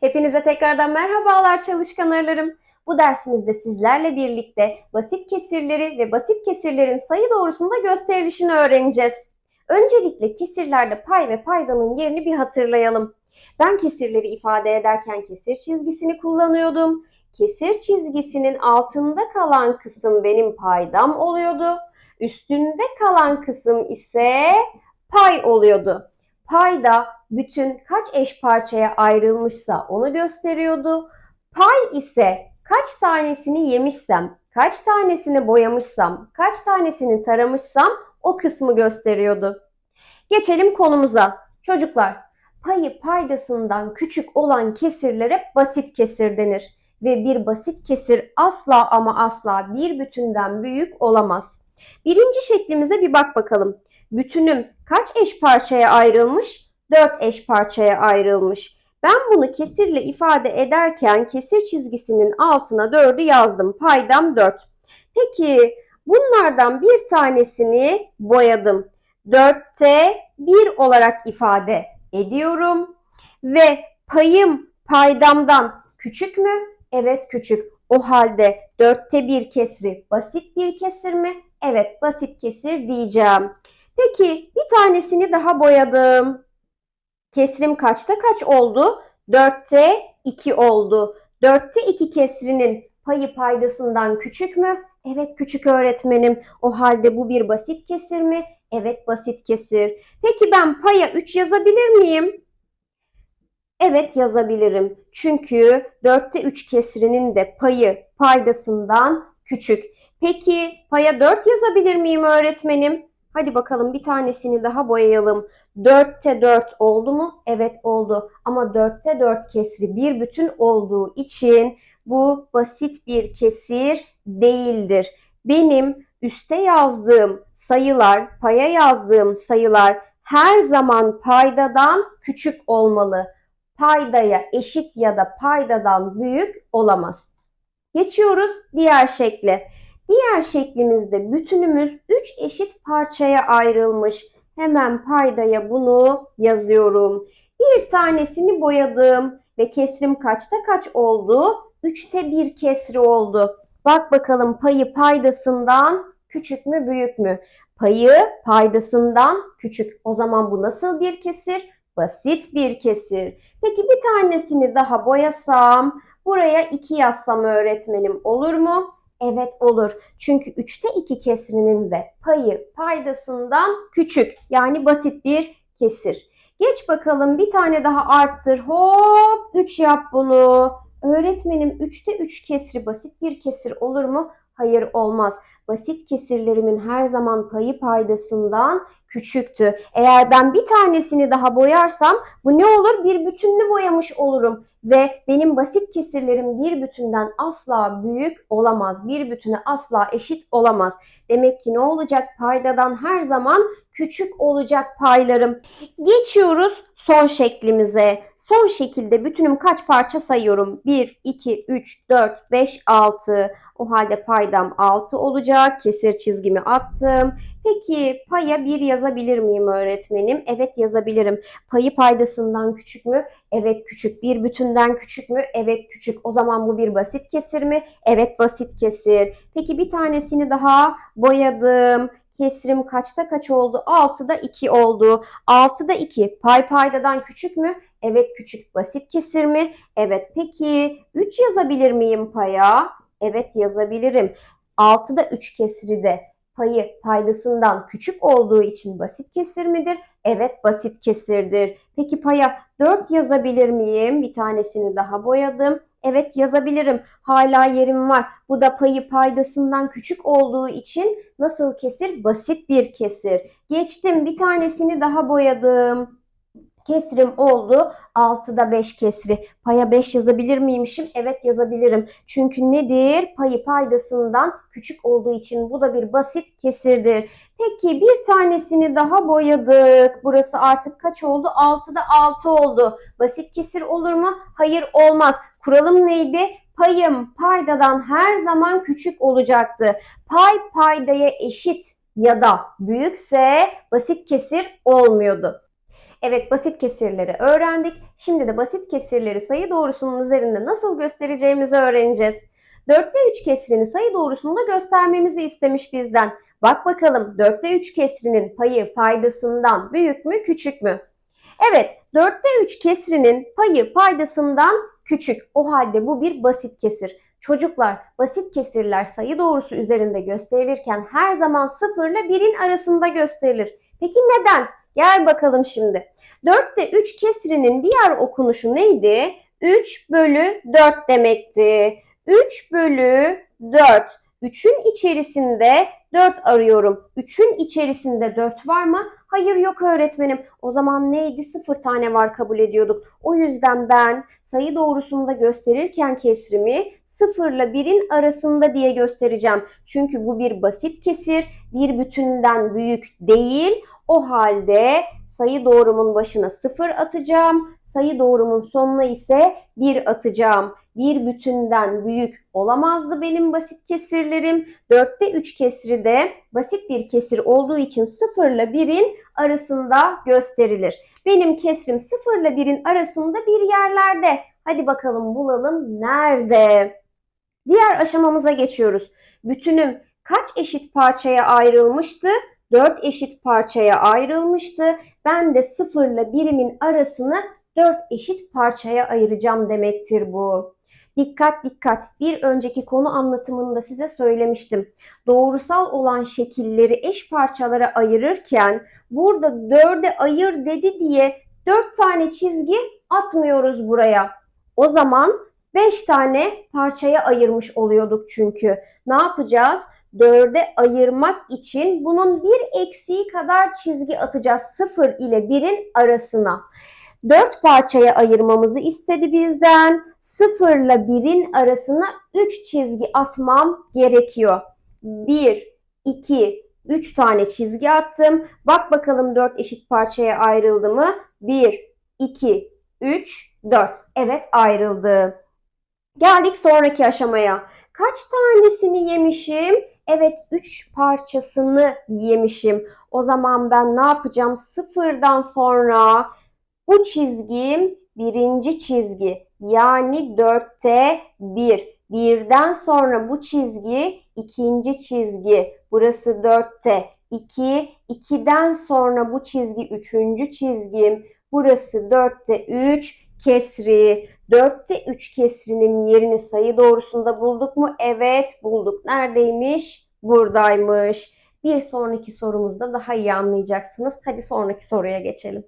Hepinize tekrardan merhabalar çalışkan arılarım. Bu dersimizde sizlerle birlikte basit kesirleri ve basit kesirlerin sayı doğrusunda gösterilişini öğreneceğiz. Öncelikle kesirlerde pay ve paydanın yerini bir hatırlayalım. Ben kesirleri ifade ederken kesir çizgisini kullanıyordum. Kesir çizgisinin altında kalan kısım benim paydam oluyordu. Üstünde kalan kısım ise pay oluyordu. Payda bütün kaç eş parçaya ayrılmışsa onu gösteriyordu. Pay ise kaç tanesini yemişsem, kaç tanesini boyamışsam, kaç tanesini taramışsam o kısmı gösteriyordu. Geçelim konumuza. Çocuklar, payı paydasından küçük olan kesirlere basit kesir denir ve bir basit kesir asla ama asla bir bütünden büyük olamaz. Birinci şeklimize bir bak bakalım. Bütünüm kaç eş parçaya ayrılmış? 4 eş parçaya ayrılmış. Ben bunu kesirle ifade ederken kesir çizgisinin altına 4'ü yazdım. Paydam 4. Peki bunlardan bir tanesini boyadım. 4'te 1 olarak ifade ediyorum. Ve payım paydamdan küçük mü? Evet küçük. O halde 4'te 1 kesri basit bir kesir mi? Evet basit kesir diyeceğim. Peki bir tanesini daha boyadım. Kesrim kaçta kaç oldu? 4'te 2 oldu. 4'te 2 kesrinin payı paydasından küçük mü? Evet küçük öğretmenim. O halde bu bir basit kesir mi? Evet basit kesir. Peki ben paya 3 yazabilir miyim? Evet yazabilirim. Çünkü 4'te 3 kesrinin de payı paydasından küçük. Peki paya 4 yazabilir miyim öğretmenim? Hadi bakalım bir tanesini daha boyayalım. 4'te 4 oldu mu? Evet oldu. Ama 4'te 4 kesri bir bütün olduğu için bu basit bir kesir değildir. Benim üste yazdığım sayılar, paya yazdığım sayılar her zaman paydadan küçük olmalı. Paydaya eşit ya da paydadan büyük olamaz. Geçiyoruz diğer şekle. Diğer şeklimizde bütünümüz 3 eşit parçaya ayrılmış. Hemen paydaya bunu yazıyorum. Bir tanesini boyadım ve kesrim kaçta kaç oldu? 3'te 1 kesri oldu. Bak bakalım payı paydasından küçük mü büyük mü? Payı paydasından küçük. O zaman bu nasıl bir kesir? Basit bir kesir. Peki bir tanesini daha boyasam, buraya 2 yazsam öğretmenim olur mu? Evet olur. Çünkü 3'te 2 kesrinin de payı paydasından küçük. Yani basit bir kesir. Geç bakalım bir tane daha arttır. Hop 3 yap bunu. Öğretmenim 3'te 3 kesri basit bir kesir olur mu? Hayır olmaz. Basit kesirlerimin her zaman payı paydasından küçüktü. Eğer ben bir tanesini daha boyarsam bu ne olur? Bir bütünlü boyamış olurum ve benim basit kesirlerim bir bütünden asla büyük olamaz. Bir bütüne asla eşit olamaz. Demek ki ne olacak? Paydadan her zaman küçük olacak paylarım. Geçiyoruz son şeklimize. Son şekilde bütünüm kaç parça sayıyorum? 1, 2, 3, 4, 5, 6. O halde paydam 6 olacak. Kesir çizgimi attım. Peki paya 1 yazabilir miyim öğretmenim? Evet yazabilirim. Payı paydasından küçük mü? Evet küçük. Bir bütünden küçük mü? Evet küçük. O zaman bu bir basit kesir mi? Evet basit kesir. Peki bir tanesini daha boyadım. Kesrim kaçta kaç oldu? 6'da 2 oldu. 6'da 2 pay paydadan küçük mü? Evet küçük basit kesir mi? Evet peki 3 yazabilir miyim paya? Evet yazabilirim. 6'da 3 kesri de payı paydasından küçük olduğu için basit kesir midir? Evet basit kesirdir. Peki paya 4 yazabilir miyim? Bir tanesini daha boyadım. Evet yazabilirim. Hala yerim var. Bu da payı paydasından küçük olduğu için nasıl kesir? Basit bir kesir. Geçtim bir tanesini daha boyadım. Kesrim oldu. 6'da 5 kesri. Paya 5 yazabilir miymişim? Evet yazabilirim. Çünkü nedir? Payı paydasından küçük olduğu için bu da bir basit kesirdir. Peki bir tanesini daha boyadık. Burası artık kaç oldu? 6'da 6 oldu. Basit kesir olur mu? Hayır olmaz. Kuralım neydi? Payım paydadan her zaman küçük olacaktı. Pay paydaya eşit ya da büyükse basit kesir olmuyordu. Evet basit kesirleri öğrendik. Şimdi de basit kesirleri sayı doğrusunun üzerinde nasıl göstereceğimizi öğreneceğiz. 4'te 3 kesrini sayı doğrusunda göstermemizi istemiş bizden. Bak bakalım 4'te 3 kesrinin payı paydasından büyük mü küçük mü? Evet 4'te 3 kesrinin payı paydasından küçük. O halde bu bir basit kesir. Çocuklar basit kesirler sayı doğrusu üzerinde gösterilirken her zaman 0 ile 1'in arasında gösterilir. Peki neden? Gel bakalım şimdi. 4'te 3 kesrinin diğer okunuşu neydi? 3 bölü 4 demekti. 3 bölü 4. 3'ün içerisinde 4 arıyorum. 3'ün içerisinde 4 var mı? Hayır yok öğretmenim. O zaman neydi? 0 tane var kabul ediyorduk. O yüzden ben sayı doğrusunda gösterirken kesrimi 0 ile 1'in arasında diye göstereceğim. Çünkü bu bir basit kesir, bir bütünden büyük değil. O halde sayı doğrumun başına 0 atacağım. Sayı doğrumun sonuna ise 1 atacağım. Bir bütünden büyük olamazdı benim basit kesirlerim. 4'te 3 kesri de basit bir kesir olduğu için 0 ile 1'in arasında gösterilir. Benim kesrim 0 ile 1'in arasında bir yerlerde. Hadi bakalım bulalım nerede? Diğer aşamamıza geçiyoruz. Bütünüm kaç eşit parçaya ayrılmıştı? 4 eşit parçaya ayrılmıştı. Ben de 0 ile birimin arasını 4 eşit parçaya ayıracağım demektir bu. Dikkat dikkat. Bir önceki konu anlatımında size söylemiştim. Doğrusal olan şekilleri eş parçalara ayırırken burada 4'e ayır dedi diye 4 tane çizgi atmıyoruz buraya. O zaman 5 tane parçaya ayırmış oluyorduk çünkü. Ne yapacağız? 4'e ayırmak için bunun bir eksiği kadar çizgi atacağız 0 ile 1'in arasına. 4 parçaya ayırmamızı istedi bizden. 0 ile 1'in arasına 3 çizgi atmam gerekiyor. 1, 2, 3 tane çizgi attım. Bak bakalım 4 eşit parçaya ayrıldı mı? 1, 2, 3, 4. Evet ayrıldı. Geldik sonraki aşamaya. Kaç tanesini yemişim? Evet 3 parçasını yemişim. O zaman ben ne yapacağım? Sıfırdan sonra bu çizgim birinci çizgi. Yani 4'te 1. Birden sonra bu çizgi ikinci çizgi. Burası 4'te 2. 2'den sonra bu çizgi üçüncü çizgim. Burası 4'te 3 kesri. 4'te 3 kesrinin yerini sayı doğrusunda bulduk mu? Evet bulduk. Neredeymiş? Buradaymış. Bir sonraki sorumuzda daha iyi anlayacaksınız. Hadi sonraki soruya geçelim.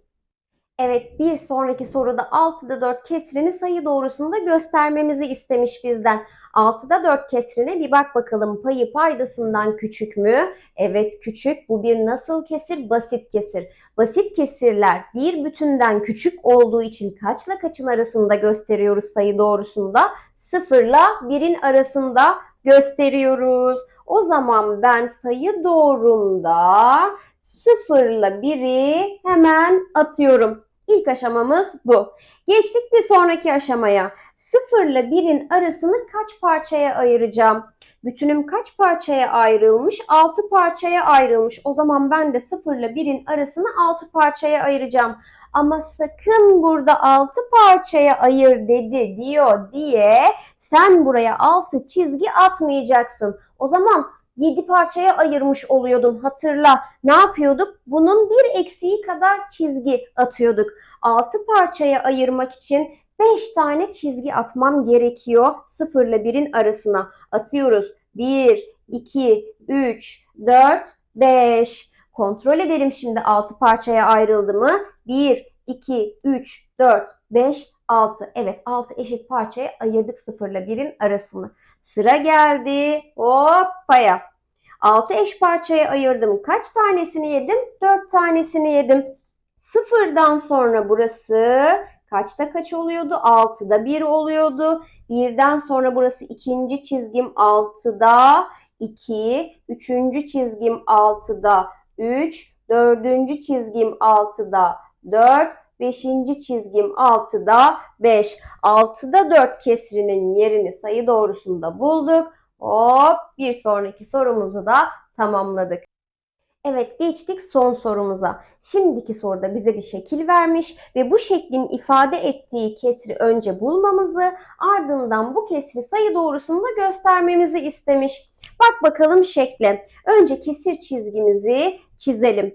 Evet bir sonraki soruda 6'da 4 kesrini sayı doğrusunda göstermemizi istemiş bizden. 6'da 4 kesrine bir bak bakalım payı paydasından küçük mü? Evet küçük. Bu bir nasıl kesir? Basit kesir. Basit kesirler bir bütünden küçük olduğu için kaçla kaçın arasında gösteriyoruz sayı doğrusunda? 0 ile 1'in arasında gösteriyoruz. O zaman ben sayı doğrumda 0 ile 1'i hemen atıyorum. İlk aşamamız bu. Geçtik bir sonraki aşamaya. 0 ile 1'in arasını kaç parçaya ayıracağım? Bütünüm kaç parçaya ayrılmış? 6 parçaya ayrılmış. O zaman ben de 0 ile 1'in arasını 6 parçaya ayıracağım. Ama sakın burada 6 parçaya ayır dedi diyor diye sen buraya 6 çizgi atmayacaksın. O zaman 7 parçaya ayırmış oluyordun hatırla. Ne yapıyorduk? Bunun bir eksiği kadar çizgi atıyorduk. 6 parçaya ayırmak için 5 tane çizgi atmam gerekiyor 0 ile 1'in arasına. Atıyoruz. 1, 2, 3, 4, 5. Kontrol edelim şimdi 6 parçaya ayrıldı mı? 1, 2, 3, 4, 5, 6. Evet 6 eşit parçaya ayırdık 0 ile 1'in arasını. Sıra geldi. Hoppaya. 6 eş parçaya ayırdım. Kaç tanesini yedim? 4 tanesini yedim. Sıfırdan sonra burası kaçta kaç oluyordu? 6'da 1 oluyordu. Birden sonra burası ikinci çizgim 6'da 2. Üçüncü çizgim 6'da 3. Dördüncü çizgim 6'da 4. Beşinci çizgim 6'da 5. 6'da 4 kesrinin yerini sayı doğrusunda bulduk. Hop bir sonraki sorumuzu da tamamladık. Evet geçtik son sorumuza. Şimdiki soruda bize bir şekil vermiş ve bu şeklin ifade ettiği kesri önce bulmamızı ardından bu kesri sayı doğrusunda göstermemizi istemiş. Bak bakalım şekle. Önce kesir çizgimizi çizelim.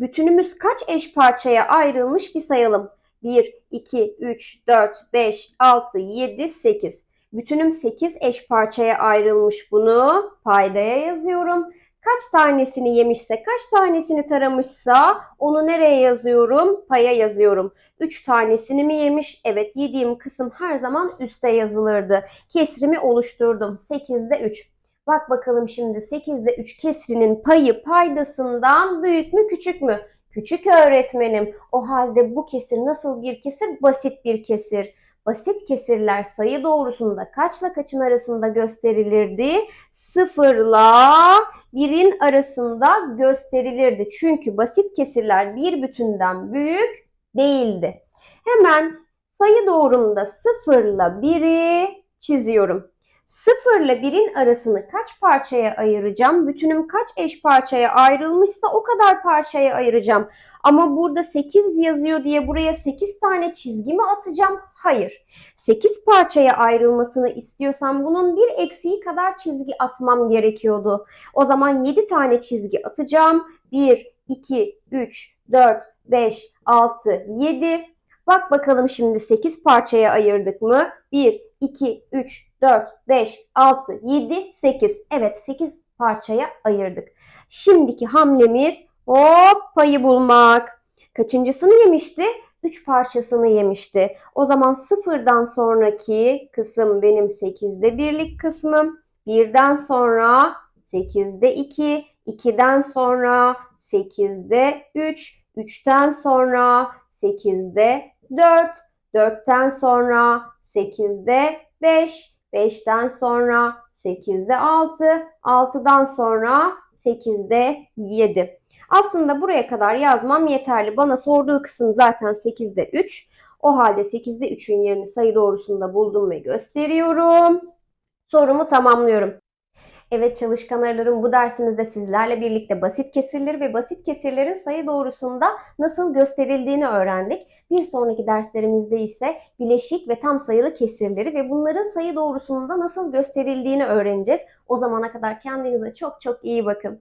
Bütünümüz kaç eş parçaya ayrılmış bir sayalım. 1, 2, 3, 4, 5, 6, 7, 8. Bütünüm 8 eş parçaya ayrılmış bunu paydaya yazıyorum. Kaç tanesini yemişse, kaç tanesini taramışsa onu nereye yazıyorum? Paya yazıyorum. 3 tanesini mi yemiş? Evet yediğim kısım her zaman üste yazılırdı. Kesrimi oluşturdum. 8'de 3. Bak bakalım şimdi 8'de 3 kesrinin payı paydasından büyük mü küçük mü? Küçük öğretmenim. O halde bu kesir nasıl bir kesir? Basit bir kesir. Basit kesirler sayı doğrusunda kaçla kaçın arasında gösterilirdi? Sıfırla birin arasında gösterilirdi. Çünkü basit kesirler bir bütünden büyük değildi. Hemen sayı doğrumda sıfırla biri çiziyorum. Sıfırla birin arasını kaç parçaya ayıracağım? Bütünüm kaç eş parçaya ayrılmışsa o kadar parçaya ayıracağım. Ama burada 8 yazıyor diye buraya 8 tane çizgi mi atacağım? Hayır. 8 parçaya ayrılmasını istiyorsam bunun bir eksiği kadar çizgi atmam gerekiyordu. O zaman 7 tane çizgi atacağım. 1, 2, 3, 4, 5, 6, 7. Bak bakalım şimdi 8 parçaya ayırdık mı? 1, 2, 3, 4, 5, 6, 7, 8. Evet 8 parçaya ayırdık. Şimdiki hamlemiz hop payı bulmak. Kaçıncısını yemişti? 3 parçasını yemişti. O zaman sıfırdan sonraki kısım benim 8'de birlik kısmım. Birden sonra 8'de 2, 2'den sonra 8'de 3, 3'ten sonra 8'de 4, 4'ten sonra 8'de 5, 5'ten sonra 8'de 6, 6'dan sonra 8'de 7. Aslında buraya kadar yazmam yeterli. Bana sorduğu kısım zaten 8'de 3. O halde 8'de 3'ün yerini sayı doğrusunda buldum ve gösteriyorum. Sorumu tamamlıyorum. Evet çalışkan bu dersimizde sizlerle birlikte basit kesirleri ve basit kesirlerin sayı doğrusunda nasıl gösterildiğini öğrendik. Bir sonraki derslerimizde ise bileşik ve tam sayılı kesirleri ve bunların sayı doğrusunda nasıl gösterildiğini öğreneceğiz. O zamana kadar kendinize çok çok iyi bakın.